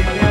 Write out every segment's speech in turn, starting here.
yeah.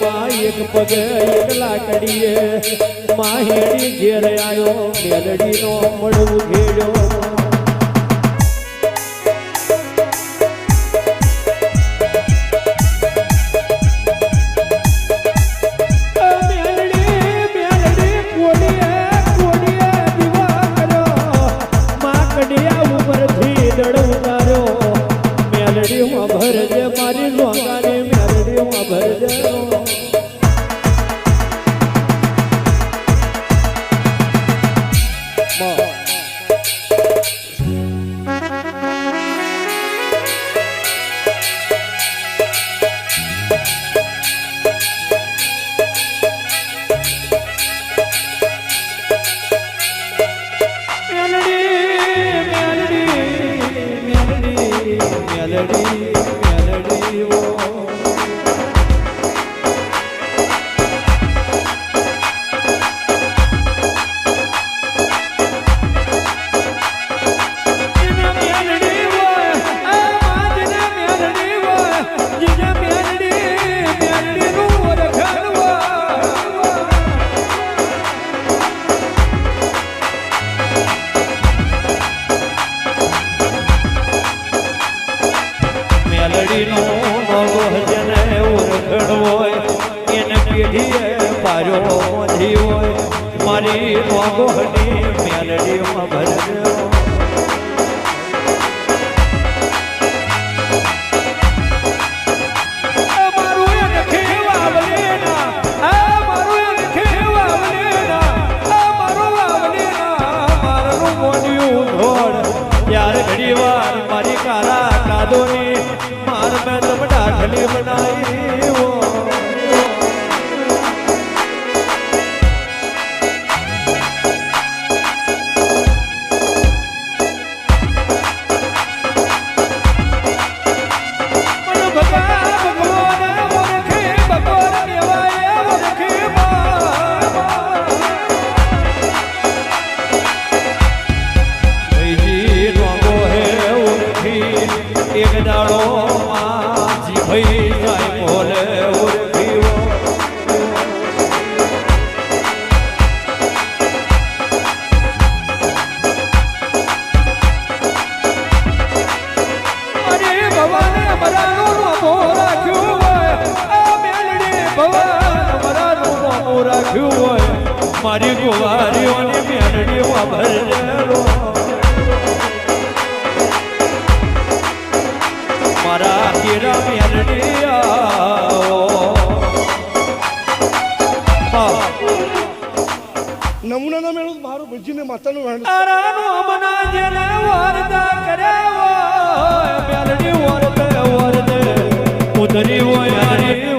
માં એક પગે એકલા કરીએ માહિણી ઘેર આવ્યો મેલડીનો મળવું ઘેડ્યો கையிலடி મેલડી મોગોહની મેલડી ભરજો યાર ઘડી તારું રાખ્યું હોય મારી ગુવારીઓની મેળડી વાભરેલો મારા કેરા મેળડી નમૂનાના મેળો મારો ભજીને માતાનું વેણ તારાનો મના જેને કરે હોય મેળડી વારતે હોય હરી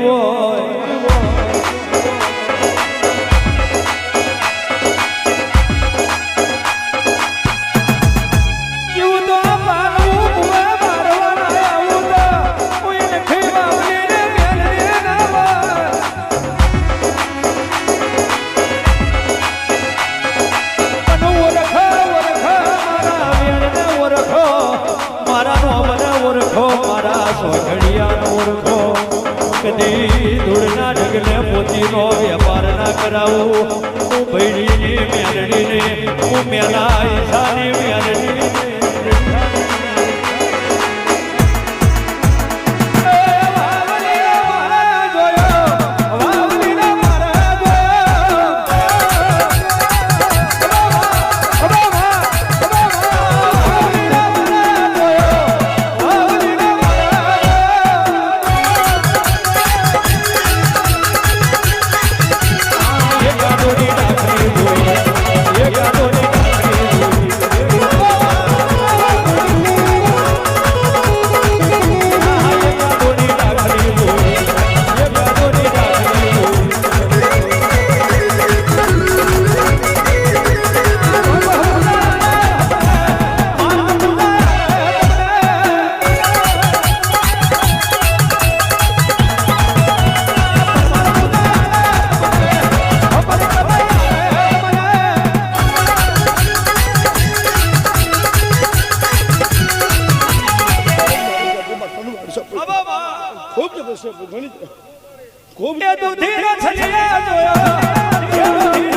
કદી ધૂળના ડગલે મોતીનો વેપાર ના કરાવું. હું ભૈડીને મેલડીને હું મેલાય સારી મેલડીને. છે ઘણી ખૂબ છલિયા જોયા.